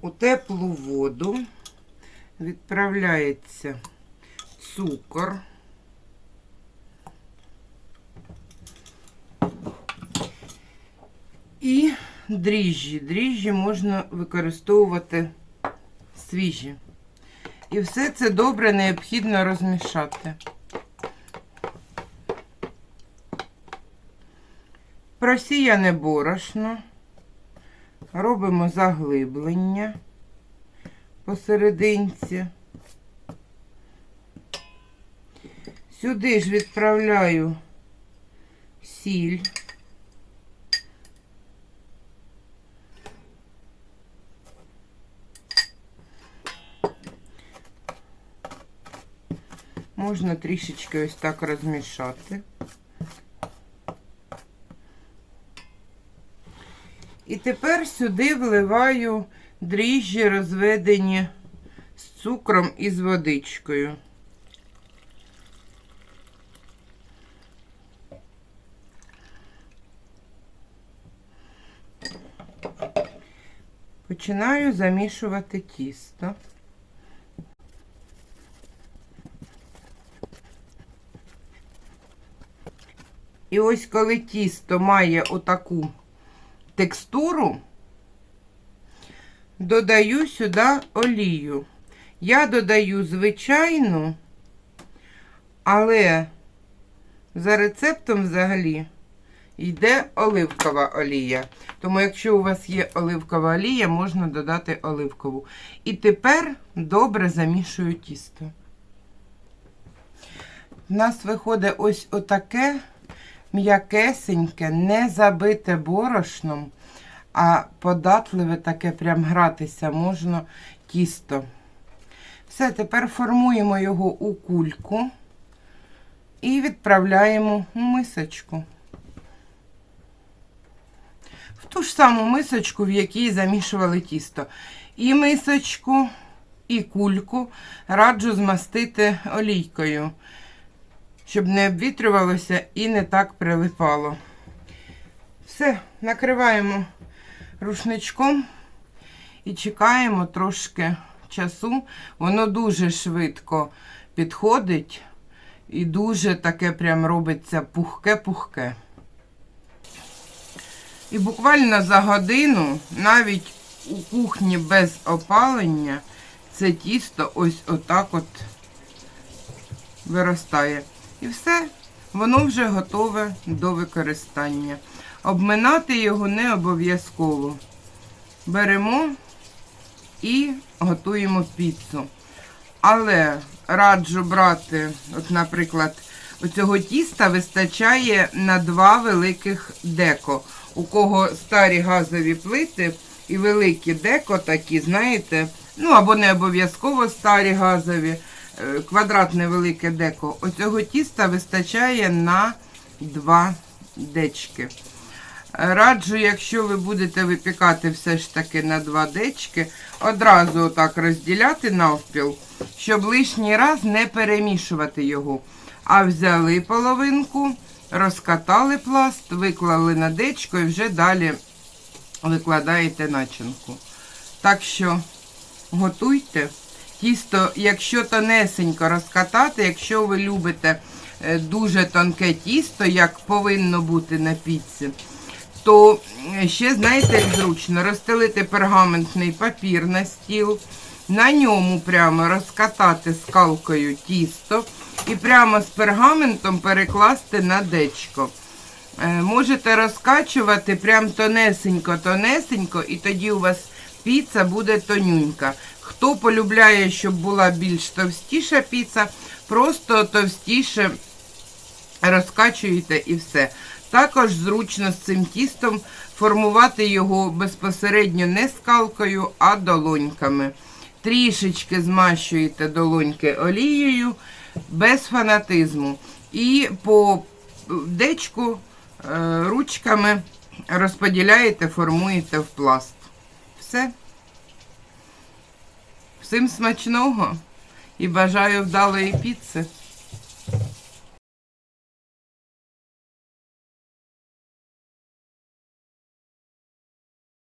У теплу воду відправляється цукор. І дріжджі. Дріжджі можна використовувати свіжі. І все це добре необхідно розмішати. Просіяне борошно. Робимо заглиблення посерединці. Сюди ж відправляю сіль. Можна трішечки ось так розмішати. І тепер сюди вливаю дріжджі, розведені з цукром і з водичкою. Починаю замішувати тісто. І ось коли тісто має отаку текстуру, додаю сюди олію. Я додаю звичайну, але за рецептом взагалі йде оливкова олія. Тому, якщо у вас є оливкова олія, можна додати оливкову. І тепер добре замішую тісто. У нас виходить ось отаке м'якесеньке, не забите борошном, а податливе таке прям гратися можна тісто. Все, тепер формуємо його у кульку і відправляємо у мисочку. В ту ж саму мисочку, в якій замішували тісто. І мисочку, і кульку раджу змастити олійкою щоб не обвітрювалося і не так прилипало. Все, накриваємо рушничком і чекаємо трошки часу. Воно дуже швидко підходить і дуже таке прям робиться пухке-пухке. І буквально за годину, навіть у кухні без опалення, це тісто ось отак от виростає. І все, воно вже готове до використання. Обминати його не обов'язково. Беремо і готуємо піцу. Але раджу брати, от, наприклад, оцього тіста вистачає на два великих деко. У кого старі газові плити і великі деко такі, знаєте, ну або не обов'язково старі газові. Е, квадратне велике деко. Оцього тіста вистачає на два дечки. Раджу, якщо ви будете випікати все ж таки на два дечки, одразу отак розділяти навпіл, щоб лишній раз не перемішувати його. А взяли половинку, розкатали пласт, виклали на дечко і вже далі викладаєте начинку. Так що готуйте. Тісто, якщо тонесенько розкатати, якщо ви любите е, дуже тонке тісто, як повинно бути на піці, то ще, знаєте, як зручно розстелити пергаментний папір на стіл, на ньому прямо розкатати скалкою тісто і прямо з пергаментом перекласти на дечко. Е, можете розкачувати прям тонесенько-тонесенько, і тоді у вас піца буде тонюнька. Хто полюбляє, щоб була більш товстіша піца, просто товстіше розкачуєте і все. Також зручно з цим тістом формувати його безпосередньо не скалкою, а долоньками. Трішечки змащуєте долоньки олією без фанатизму. І по дечку е, ручками розподіляєте, формуєте в пласт. Все. Всім смачного і бажаю вдалої піци.